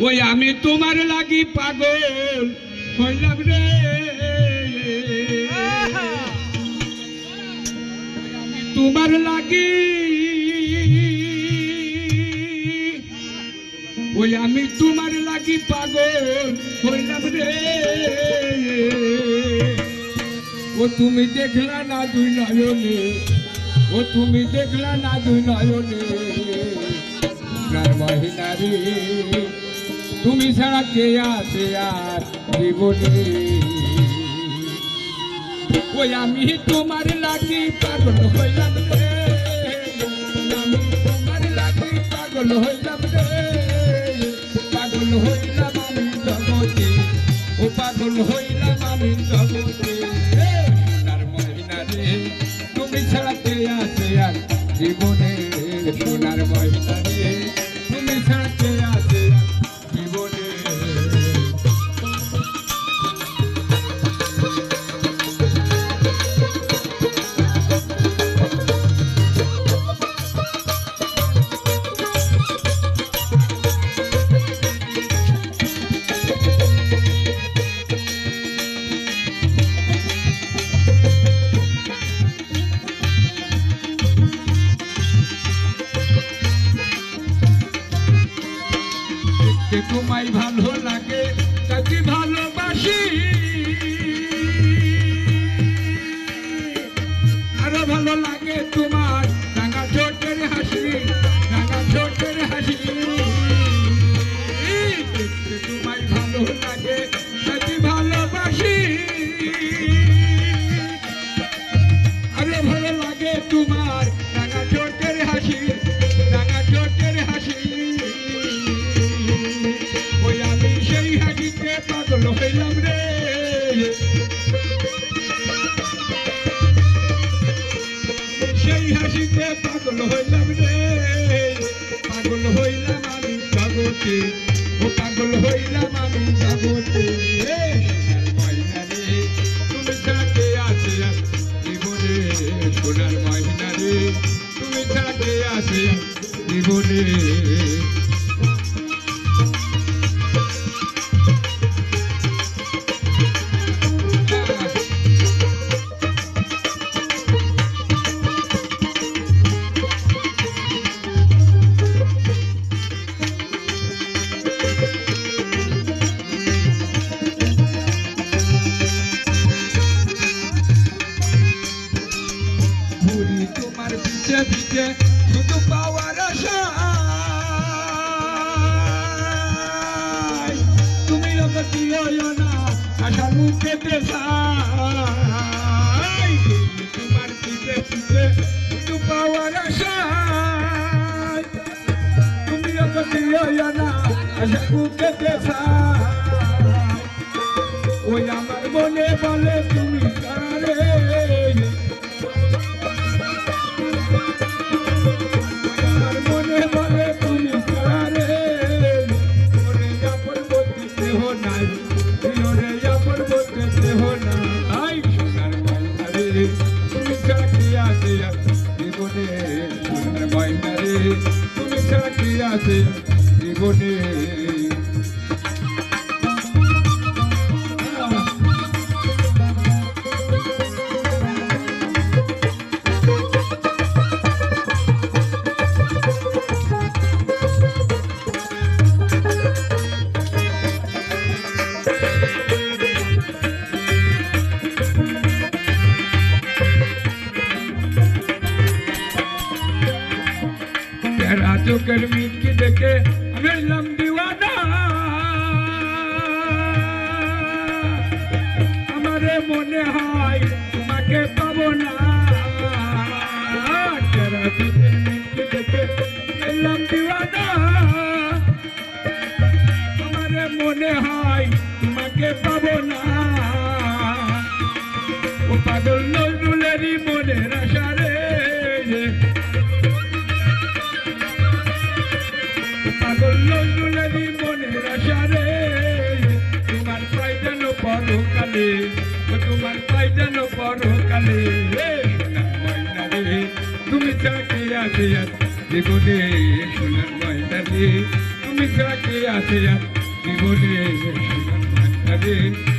ওই আমি তোমার লাগি পাগল। হইলাম রে? তোমার লাগি। ওই আমি তোমার লাগি পাগল। হইলাম রে? ও তুমি দেখলা না দুই নয়নে? ও তুমি দেখলা না দুই নয়নে? প্রাণ মহিলা রে তুমি ছাড়া কে আছে আর জীবনে? ওই আমি তোমার লাগি পাগল হইলাম রে। আমি তোমার লাগি পাগল হইলাম রে। পাগল হইলাম আমি জগতে। ও পাগল হইলাম আমি জগতে। তুমি ছাড়া কে আছে আর জীবনে? সোনার মহিনা তোমার রাঙা ছোটের হাসি, রাঙা ছোটের হাসি। ওই আমি সেই হাসিতে পাগল হইলাম রে। সেই হাসিতে পাগল হইলাম রে। পাগল হইলাম আমি জগতে ও পাগল হইলাম আমি জগতে সোনার ময়না রে তুমি থাকে আসে জীবনে। তোমার পিছে পিছে শুধু পাওয়ার তুমি ওকে দিও না আশার মুখে পেশাই তোমার পিছে পিছে শুধু পাওয়ার তুমি ওকে দিও না আশার মুখে পেশাই ওই আমার মনে তুমি তুমি মিটকি দেখে আমি দিওয়ানা আমারে মনে হয় তোমাকে পাবো না। মনে হয় পাবো না। পাগল নজরুলেরই মনের আশা গেলে তুমি চাকে আছে জীবনে সোনার ময়না রে তুমি চাকে আছে জীবনে সোনার ময়না রে